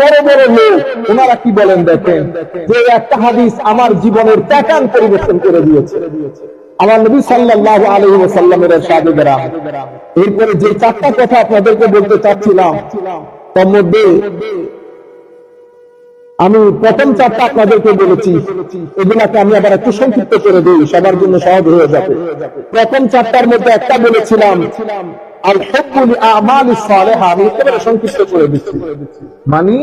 বড় বড় লোক। ওনারা কি বলেন দেখেন? যে একটা হাদিস আমার জীবনের প্যাটার্ন পরিবর্তন করে দিয়েছে। আমার নবী সাল্লাহ আলাইহি ওয়াসাল্লামের সাহেবেরা এরপরে যে চারটা কথা আপনাদেরকে বলতে চাচ্ছিলাম, তার মধ্যে আমি প্রথম চারটা আপনাদেরকে বলেছি, এগুলাকে আমি আবার একটু সংক্ষিপ্ত করে দিই, সবার জন্য সহজ হয়ে যাবে। প্রথম চারটার মধ্যে একটা বলেছিলাম সংক্ষিপ্ত মানে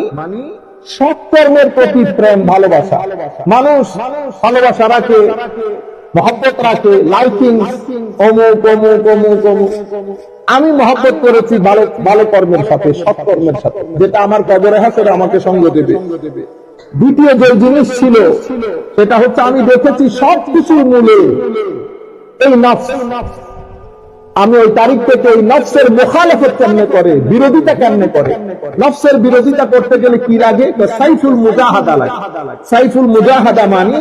কর্মের প্রতি প্রেম, ভালোবাসা। মানুষ ভালোবাসা রাখে লাইকিং আমি মহব্বত করেছি ভালো কর্মের সাথে সৎকর্মের সাথে, যেটা আমার কবরে হাসের আমাকে সঙ্গ দেবে। দ্বিতীয় যে জিনিস ছিল, সেটা হচ্ছে আমি দেখেছি সব কিছুর মূলে এই নফস। আমি ওই তারিখ থেকে এই নফসের মোখালেফত কেমনে করে, বিরোধিতা কেমনে করে? নফসের বিরোধিতা করতে গেলে কি লাগে? সাইফুল মুজাহাদা লাগে। সাইফুল মুজাহাদা মানে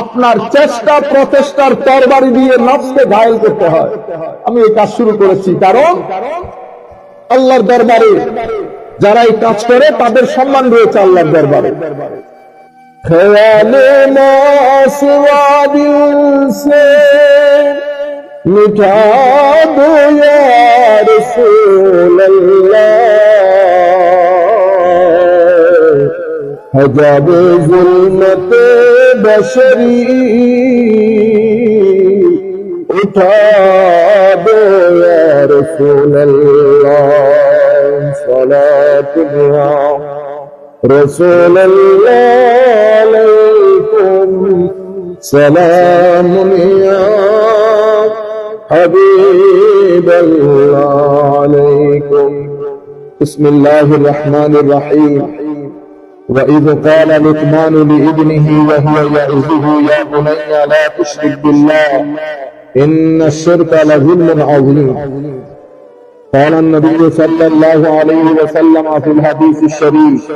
আপনার চেষ্টা, প্রচেষ্টার তরবারি দিয়ে নফসকে ঘায়ল করতে হয়। আমি এই কাজ শুরু করেছি। কারণ আল্লাহর দরবারে যারা এই কাজ করে, তাদের সম্মান রয়েছে আল্লাহর দরবারে। খেয়ালে মাসওয়া মিঠা দুয়ার হজাবে জুলমতে বসরি উঠা দয়ার صلاة يا رسول الله عليكم سلام يا حبیب اللہ علیکم۔ بسم اللہ الرحمن الرحیم۔ وإذ قال لقمان لابنه وهو يعظه يا بني لا تشرك بالله إن الشرك لظلم عظيم۔ قال النبي صلى الله عليه وسلم في الحديث الشريف،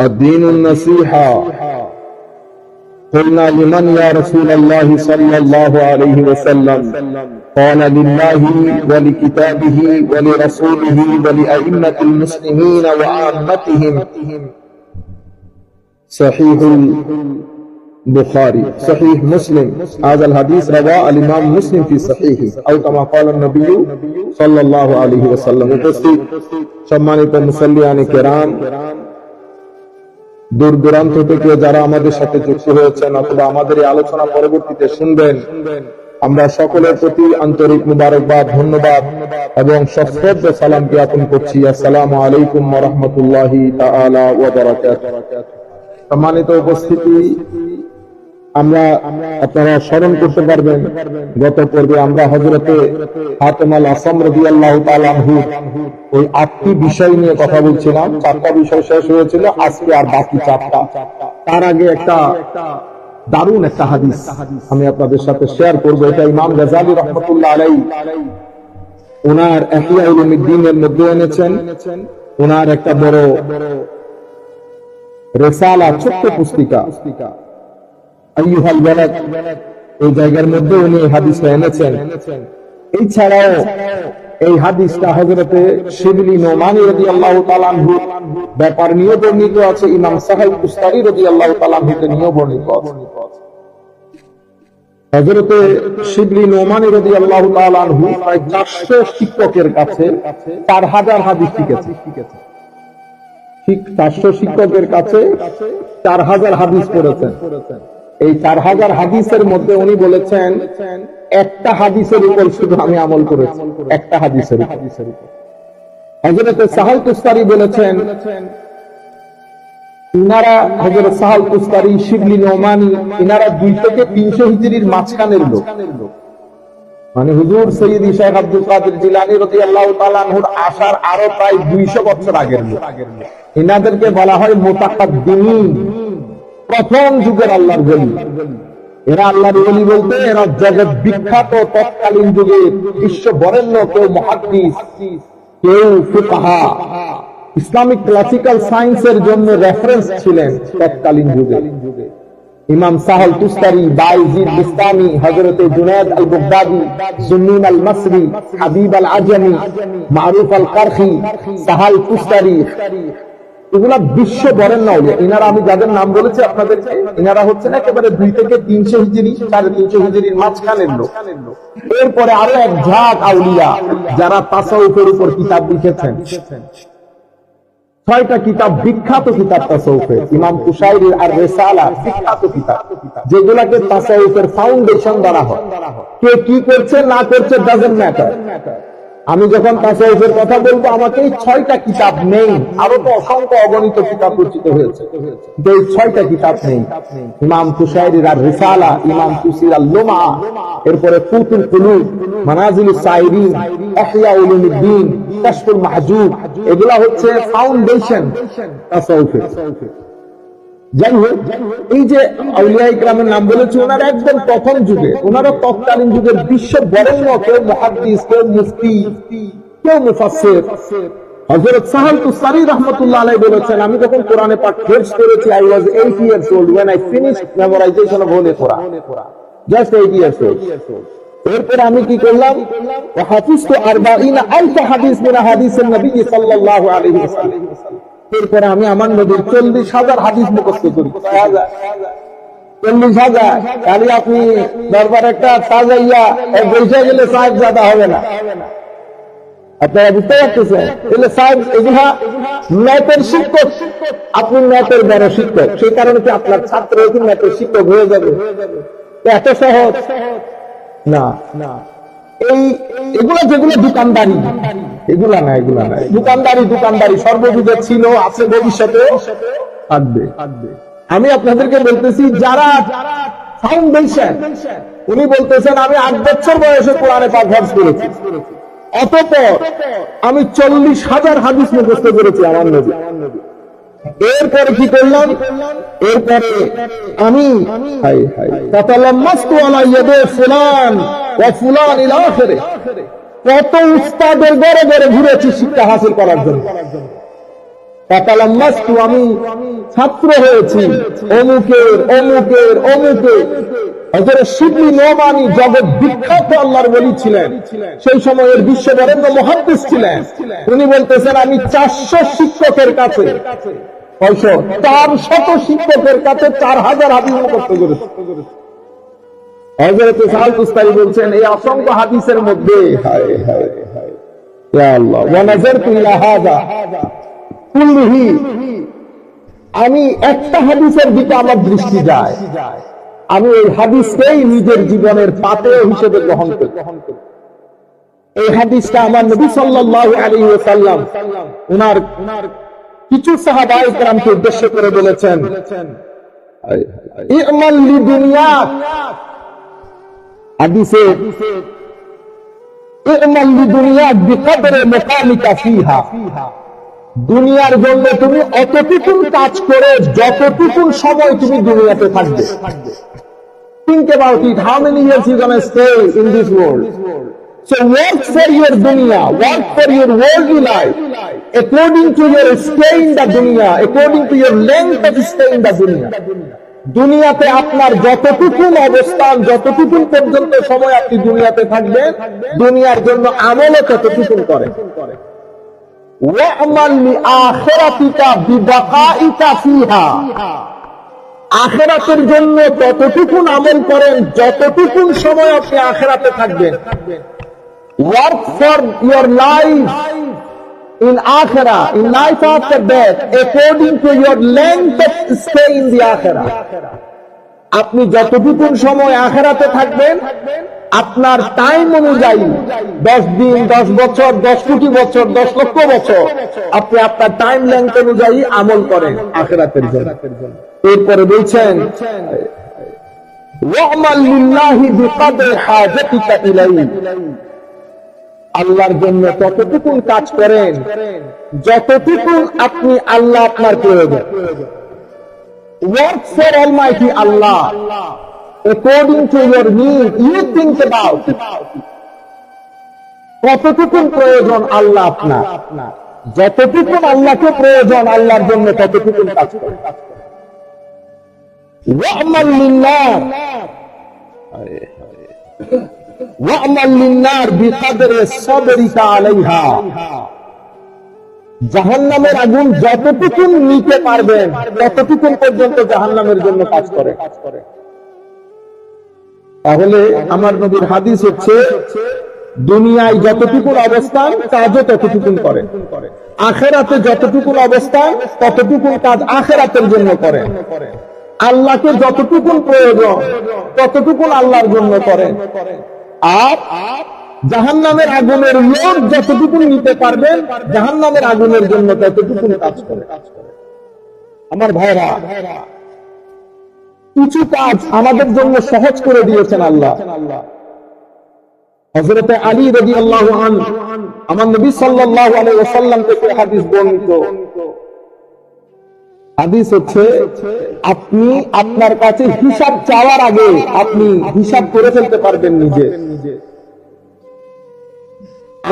الدين النصيحة قلنا لمن يا رسول الله صلى الله عليه وسلم؟ قال لله ولكتابه ولرسوله ولأئمة المسلمين وعامتهم صحيح البخاري صحيح مسلم هذا الحديث رواه الإمام مسلم في صحيحه أو كما قال النبي صلى الله عليه وسلم উপস্থিত সম্মানিত মুসল্লিয়ানে কেরাম দূর দূরান্ত থেকে যারা আমাদের সাথে যুক্ত হয়েছেন অথবা আমাদের এই আলোচনা পরবর্তীতে শুনবেন আমরা সকলের প্রতি আন্তরিক মুবারকবাদ, ধন্যবাদ এবং সশ্রদ্ধ সালাম জ্ঞাপন করছি। আসসালামু আলাইকুম রহমতুল্লাহি সম্মানিত উপস্থিতি, আমরা আপনারা স্মরণ করতে পারবেন, গত পর্বে আমরা হজরতে হাতেমাল আসাম রবি আল্লাহ তালাহু ওই আটটি বিষয় নিয়ে কথা বলছিলাম। চারটা বিষয় শেষ হয়েছিল, আজকে আর বাকি চারটা। তার আগে একটা দারুণ একটা হাদিস আমি আপনাদের সাথে শেয়ার করব। এটা ইমাম গাজালি রহমতুল্লাহ আলাই ওনার দিনের মধ্যে এনেছেন। ওনার একটা বড় রেসালা, ছোট্ট পুস্তিকা। এই জায়গার মধ্যে উনি হাদিসটা এনেছেন। এছাড়াও এই হাদিসটা হজরতে শিবলি নোমানি রদি আল্লাহ ব্যাপার নিয়ে বর্ণিত আছে, ইমাম সাহেব কুস্তারি রদি আল্লাহ তালানহুকে নিয়েও বর্ণিত আছে। হজরতে শিবলি নোমানি রদি আল্লাহ তালানহু প্রায় চারশো শিক্ষকের কাছে চার হাজার হাদিস শিখেছে। চারশো শিক্ষকের কাছে চার হাজার হাদিস পড়েছেন। এই চার হাজার হাদিসের মধ্যে উনি বলেছেন একটা হাদিসের উপর শুধু আমি আমল করেছি। একটা হাদিসের হজরত তুস্তারি বলেছেন, ইনারা হজরত তুস্তারি শিবলি নোমানি, ইনারা দুই থেকে তিনশো হিজড়ির মাঝখানের লোক। মানে হুজুর সৈয়দ আব্দুল কাদের জিলানি রতি আল্লাহ তালানহুর আসার আরও প্রায় দুইশো বছর আগের লোক। ইনাদেরকে বলা হয় মোতাকাদ্দিমিন। প্রথম যুগের আল্লাহর বলি এরা আল্লাহর বলি বলতে এরা জগৎ বিখ্যাত তৎকালীন যুগে বিশ্ব বরেণ্য কেউ মহাদিস কেউ ফুকাহা। ইসলামিক ক্লাসিক্যাল সায়েন্সের জন্য রেফারেন্স ছিলেন তৎকালীন যুগে। ইমাম সাহল তুস্তারি, বাইজিদ বিস্তামি হজরতে জুনায়দ আল বুগদাদি সুন্নিন আল মাসরি হাবিব আল আজমি মারুফ আল কারখি সাহাল তুস্তারি এগুলা বিশ্ব বরেন না উলিয়া। ইনারা আমি যাদের নাম বলেছি আপনাদেরকে ইনারা হচ্ছেন একেবারে দুই থেকে তিনশো হিজড়ি সাড়ে তিনশো হিজড়ির মাঝখানের লোক। এরপরে আরও এক ঝাঁক আউলিয়া, যারা তাসাউফের উপর কিতাব লিখেছেন। ছয়টা কিতাব, বিখ্যাত কিতাব তাসাউফের। ইমাম কুশাইরি আর রেসালা, বিখ্যাত কিতাব, যেগুলাকে তাসাউফের ফাউন্ডেশন ধরা হয়। কে কি করছে, না করছে ডাজেন্ট ম্যাটার আমি যখন তাসাউফের কথা বলব, আমাকে এই ছয়টা কিতাব নেই। আরও তো অসংখ্য অগণিত কিতাব রচিত হয়েছে। কিন্তু এই ছয়টা কিতাব নেই, ইমাম কুশাইরির আর রিসালা, ইমাম কুসির আল লোমা, এরপরে ফুতুল কুলুব, মানাজিল সাইরিন ইহয়া উলুমুদ্দিন, কাশফুল মাহজুব, এগুলা হচ্ছে ফাউন্ডেশন তাসাউফের। যাই হোক, এই যে আউলিয়া ইকরামের নাম বলেছি, ওনারা একদম প্রথম যুগে ওনারা তৎকালীন যুগের বিশ্ব বরেণ্য কেউ মুহাদ্দিস, কেউ মুফতি, কেউ সাহাল তুসারি রাহমাতুল্লাহ আলাইহি বলেছেন, আমি যখন কোরআনে পাক শেষ করেছি I was 8 years old when I finished memorization of holy Quran. Just 8 years old. এরপর আমি কি করলাম? হাফিজতু আরবাঈনা আলফ হাদিস মিন নবী সাল্লাল্লাহু আলাইহি ওয়াসাল্লাম। এরপরে আমি আমার নবীর চল্লিশ হাজার হাদিস মুখস্থ করি। চল্লিশ হাজার। তাহলে আপনি দরবার একটা সাজাইয়া বসে গেলে সাহেব জাদা হবে না। আপনারা বুঝতে পারতেছেন? তাহলে সাহেব এগুলা ম্যাথের শিক্ষক। আপনি ম্যাথের বড় শিক্ষক। সেই কারণে কি আপনার ছাত্র ম্যাথের শিক্ষক হয়ে যাবে? এত সহজ। না না। এই এগুলো যেগুলো দোকানদারি এগুলা না এগুলা না। দোকানদারি দোকানদারি সর্বযুগে ছিল আছে ভবিষ্যতে থাকবে। আমি আপনাদেরকে বলতেছি যারা ফাউন্ডেশন উনি বলতেছেন আমি আট বছর বয়সে কোরআনে পাক হাফজ করেছি। অতপর আমি চল্লিশ হাজার হাদিস মুখস্থ করেছি আমার নবী। এরপরে কি করলাম? এরপরে আমি হাই হাই ফুলান ওয়া ফুলান ইলা আখিরে। কত উস্তাদের বড় বড় ঘুরেছি শিক্ষা হাসিল করার জন্য। আমি ছাত্র হয়েছি অমুকের অমুকের অমুকের জগৎ বিখ্যাত আল্লাহর ওলি ছিলেন সেই সময়ের বিশ্ব ছিলেন উনি বলতেছেন আমি চারশো শিক্ষকের কাছে শত শিক্ষকের কাছে চার হাজার মুখস্থ করেছে এই হাদিসের মধ্যে হায় হায় হায় হাযা কুল্লিহি আমি একটা হাদিসের দিকে আমার দৃষ্টি যায়। আমি এই হাদিসকেই নিজের জীবনের পাতে হিসেবে গ্রহণ করি। এই হাদিসটা আমার নবী সাল্লাল্লাহু আলাইহি ওয়াসাল্লাম উনার কিছু সাহাবা ইকরামকে উদ্দেশ্য করে বলেছেন। ইমাল লিদুনিয়া হাদিসে ইমাল লিদুনিয়া বিকদরে মুকামিকা ফিহা। দুনিয়ার জন্য তুমি অতটুকুন কাজ করে যতটুকুন সময় তুমি দুনিয়াতে থাকবে think about it how many years you gonna stay in this world so work for your dunya work for your worldly life according to your stay in the dunya according to your length of stay in the dunya দুনিয়াতে আপনার যতটুকুন অবস্থান যতটুকুন পর্যন্ত সময় আপনি দুনিয়াতে থাকবেন দুনিয়ার জন্য আমলও ততটুকুন করেন আখেরাতের জন্য ততটুকুন আমল করেন, যতটুকুন সময় আপনি আখেরাতে থাকবেন। Work for your life in আখেরা in life after death according to your length of stay in the আখেরা। আপনি যতটুকুন সময় আখেরাতে থাকবেন আপনার টাইম অনুযায়ী দশ দিন, দশ বছর, দশ কোটি বছর, দশ লক্ষ বছর আপনি আপনার টাইম লেন্থ অনুযায়ী আমল করেন আখেরাতের জন্য। এরপরে বলছেন আল্লাহর জন্য ততটুকুন কাজ করেন যতটুকুন আপনি আল্লাহ আপনার প্রয়োজন। Work for almighty Allah according to your need, you think about it. কতটুকুন প্রয়োজন আল্লাহ আপনার? যতটুকুন আল্লাহকে প্রয়োজন, আল্লাহর জন্য ততটুকুন কাজ সাবরিকা আলাইহা। জাহান্নামের আগুন যতটুকু নিতে পারবেন, ততটুকুন পর্যন্ত জাহান্নামের জন্য কাজ করে কাজ করে। তাহলে আমার নবীর হাদিস হচ্ছে, দুনিয়ায় যতটুকুন অবস্থান, কাজও ততটুকুন করে। আখেরাতে যতটুকুন অবস্থান ততটুকুন কাজ আখেরাতের জন্য করে। আল্লাহকে যতটুকুন প্রয়োজন ততটুকুন আল্লাহর জন্য করে। আর জাহান্নামের আগুনের লোক যতটুকুন নিতে পারবেন, জাহান্নামের আগুনের জন্য ততটুকুন কাজ করে। আমার ভাইরা কিছু কাজ আমাদের জন্য সহজ করে দিয়েছেন আল্লাহ। হজরতে আলী রবি আল্লাহ আমার নবী সাল্লাহ আলাইসাল্লাম থেকে হাদিস বর্ণিত। হাদিস হচ্ছে, আপনি আপনার কাছে হিসাব চাওয়ার আগে আপনি হিসাব করে ফেলতে পারবেন নিজে।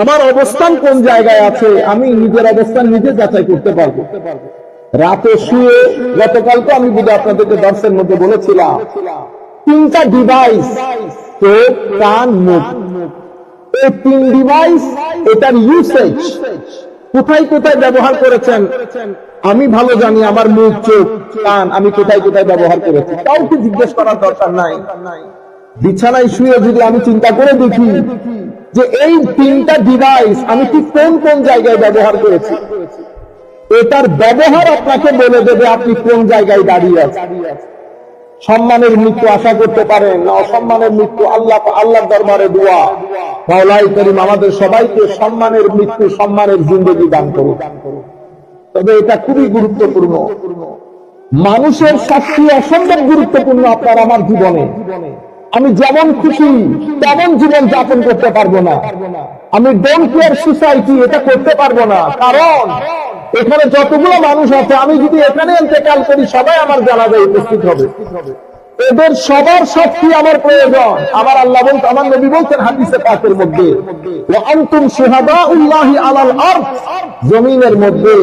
আমার অবস্থান কোন জায়গায় আছে, আমি নিজের অবস্থান নিজে যাচাই করতে পারব। রাতে শুয়ে গতকালকে আমি বুধ আপনাদেরকে দর্শের মধ্যে বলেছিলাম, তিনটা ডিভাইস চোখ কান মুখ। এই তিন ডিভাইস এটার ইউসেজ কোথায় কোথায় ব্যবহার করেছেন? আমি ভালো জানি, আমার মুখ, চোখ, কান আমি কোথায় কোথায় ব্যবহার করেছি। কাউকে জিজ্ঞেস করার দরকার নাই। বিছানায় শুয়ে যদি আমি চিন্তা করে দেখি যে এই তিনটা ডিভাইস আমি ঠিক কোন কোন জায়গায় ব্যবহার করেছি। এটার ব্যবহার আপনাকে বলে দেবে আপনি কোন জায়গায় দাঁড়িয়ে আছেন। সম্মানের মৃত্যু আশা করতে পারেন, না অসম্মানের মৃত্যু আল্লাহ আল্লাহর দরবারে দোয়া। মাওলাই করিম আমাদের সবাইকে সম্মানের মৃত্যু, সম্মানের জিন্দগি দান করুন। তবে এটা খুবই গুরুত্বপূর্ণ। মানুষের সাক্ষী অসম্ভব গুরুত্বপূর্ণ আপনার আমার জীবনে। আমি যেমন খুশি, তেমন জীবন যাপন করতে পারব না। আমি ডোন্ট কেয়ার সোসাইটি এটা করতে পারব না। কারণ এখানে যতগুলো মানুষ আছে, আমি যদি এখানে ইন্তেকাল করি, সবাই আমার জানাজায় উপস্থিত হবে। এদের সবার সাক্ষী আমার প্রয়োজন। আমার আল্লাহ বলতে, আমার নবী বলছেন হাদিসে পাকের মধ্যে অন্তুম সোহাদা উল্লাহি আলাল আরদ জমিনের মধ্যে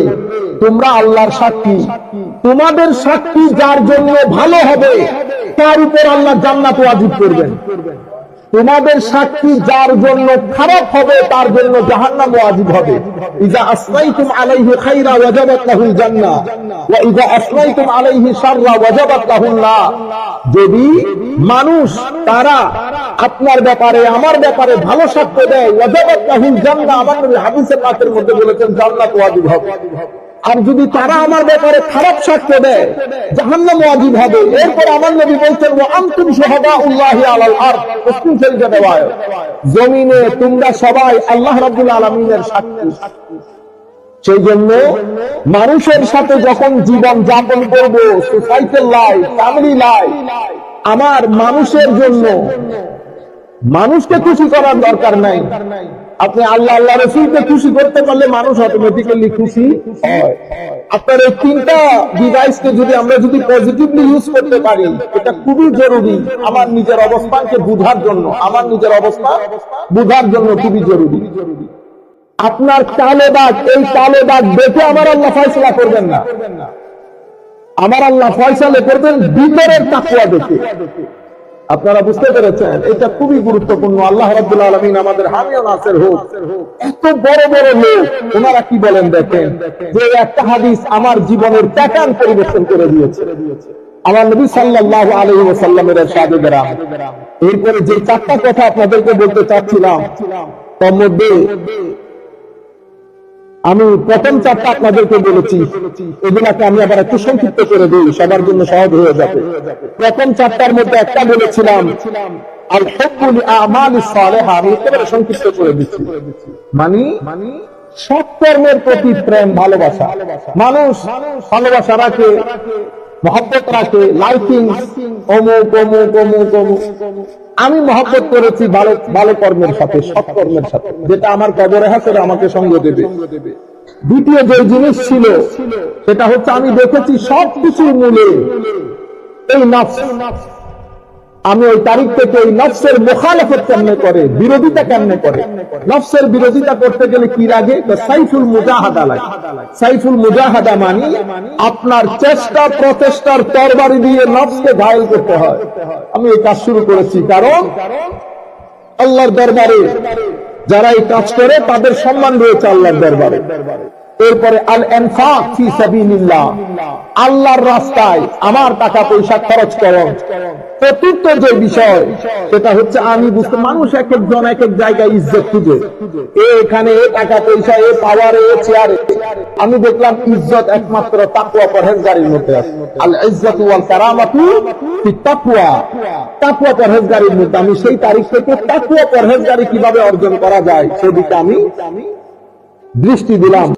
তোমরা আল্লাহর সাক্ষী। তোমাদের সাক্ষী যার জন্য ভালো হবে, তার উপর আল্লাহ জান্নাত ওয়াজিব করবেন। তোমাদের সাক্ষী যার জন্য খারাপ হবে, তার জন্য জাহান্নাম ওয়াজিব হবে। ইজা আলাইহি খাইরা ওয়াজাবাত লাহুল জান্নাহ, ওয়া ইজা আলাইহি শাররা ওয়াজাবাত যদি মানুষ তারা আপনার ব্যাপারে, আমার ব্যাপারে ভালো সাক্ষ্য দেয়, ওয়াজাবাত লাহুল জান্নাহ আমার নবী হাদিসের মধ্যে বলেছেন, জান্নাত ওয়াজিব হবে। আর যদি তারা আমার ব্যাপারে খারাপ সাক্ষ্য দেয় জাহান্নাম ওয়াজিব হবে। এরপর আমার নবী বলছেন ও আন্তুম সোহাদা উল্লাহ আলাল আর পশ্চিম শরীফে দেওয়া জমিনে তোমরা সবাই আল্লাহ রাব্বুল আলামিনের সাক্ষী। সেই জন্য মানুষের সাথে যখন জীবন যাপন করব, সোসাইটির লাইফ ফ্যামিলি লাইফ আমার মানুষের জন্য মানুষকে খুশি করার দরকার নাই। আপনি আল্লাহ আল্লাহ রসুলকে খুশি করতে পারলে মানুষ অটোমেটিক্যালি খুশি আপনার এই তিনটা ডিভাইসকে যদি আমরা যদি পজিটিভলি ইউজ করতে পারি, এটা খুবই জরুরি। আমার নিজের অবস্থানকে বুঝার জন্য, আমার নিজের অবস্থান বুঝার জন্য খুবই জরুরি। আপনার কালো দাগ এই কালো দাগ দেখে আমার আল্লাহ ফয়সলা করবেন না। আমার আল্লাহ ফয়সালে করবেন ভিতরের তাকুয়া দেখে। আপনারা বুঝতে পেরেছেন, এটা খুবই গুরুত্বপূর্ণ। আল্লাহ রাব্বুল আলামিন আমাদের হামিয়া নাসের হোক, এত বড় বড় লোক, ওনারা কি বলেন দেখেন? যে একটা হাদিস আমার জীবনের প্যাটার্ন পরিবর্তন করে দিয়েছে। আমার নবী সাল্লাল্লাহু আলাইহি ওয়াসাল্লামের ইরশাদে এরপরে যে চারটা কথা আপনাদেরকে বলতে চাচ্ছিলাম, তার মধ্যে আমি প্রথম চারটা আপনাদেরকে বলেছি, এগুলাকে আমি আবার একটু সংক্ষিপ্ত করে দিই, সবার জন্য সহজ হয়ে যাবে। প্রথম চারটার মধ্যে একটা বলেছিলাম সংক্ষিপ্ত করে দিচ্ছি। মানে সৎ কর্মের প্রতি প্রেম, ভালোবাসা। মানুষ ভালোবাসা রাখে, মহব্বত রাখে লাইকিং অমুক অমুক অমুক অমুক। আমি মহব্বত করেছি ভালো ভালো কর্মের সাথে, সৎ কর্মের সাথে, যেটা আমার কবরে হাসরে আমাকে সঙ্গ দেবে। দ্বিতীয় যে জিনিস ছিল, সেটা হচ্ছে আমি দেখেছি সব কিছুর মূলে এই নফস। আমি ওই তারিখ থেকে এই নফসের মোখালেফত কেমনে করে, বিরোধিতা কেমনে করে? নফসের বিরোধিতা করতে গেলে কি লাগে? সাইফুল মুজাহাদা লাগে। সাইফুল মুজাহাদা মানি আপনার চেষ্টা, প্রচেষ্টার তরবারি দিয়ে নফসকে ঘায়ল করতে হয়। আমি এই কাজ শুরু করেছি কারণ আল্লাহর দরবারে যারা এই কাজ করে, তাদের সম্মান রয়েছে আল্লাহর দরবারে। এরপরে আল এনফাক আল্লাহর রাস্তায় আমার টাকা পয়সা খরচ করো। চতুর্থ যে বিষয়, সেটা হচ্ছে আমি বুঝতে মানুষ এক একজন এক এক জায়গায় ইজ্জত খুঁজে। এখানে, এ টাকা পয়সা, এ পাওয়ারে এ চেয়ারে আমি দেখলাম ইজ্জত একমাত্র তাকুয়া পরহেজগারির মধ্যে আছে। আল ইজ্জত ওয়াল কারামাতু ফি তাকওয়া। তাকুয়া পরহেজগারির মধ্যে। আমি সেই তারিখ থেকে তাকুয়া পরহেজগারি কীভাবে অর্জন করা যায়, সেদিকে আমি দৃষ্টি দিলাম।